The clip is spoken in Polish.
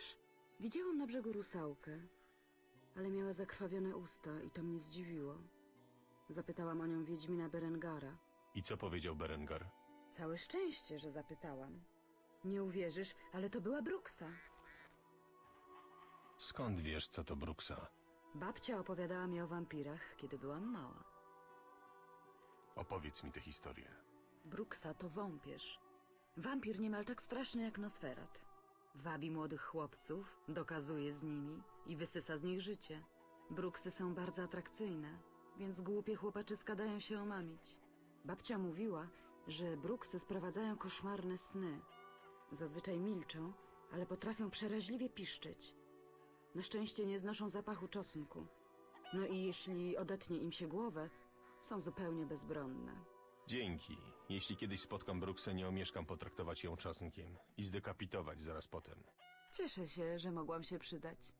Wiesz, widziałam na brzegu rusałkę, ale miała zakrwawione usta i to mnie zdziwiło. Zapytałam o nią Wiedźmina Berengara. I co powiedział Berengar? Całe szczęście, że zapytałam. Nie uwierzysz, ale to była Bruksa. Skąd wiesz, co to Bruksa? Babcia opowiadała mi o wampirach, kiedy byłam mała. Opowiedz mi tę historię. Bruksa to wąpierz. Wampir niemal tak straszny jak Nosferat. Wabi młodych chłopców, dokazuje z nimi i wysysa z nich życie. Bruksy są bardzo atrakcyjne, więc głupie chłopaczyska dają się omamić. Babcia mówiła, że bruksy sprowadzają koszmarne sny. Zazwyczaj milczą, ale potrafią przeraźliwie piszczeć. Na szczęście nie znoszą zapachu czosnku. No i jeśli odetnie im się głowę, są zupełnie bezbronne. Dzięki. Jeśli kiedyś spotkam Bruksę, nie omieszkam potraktować ją czosnkiem i zdekapitować zaraz potem. Cieszę się, że mogłam się przydać.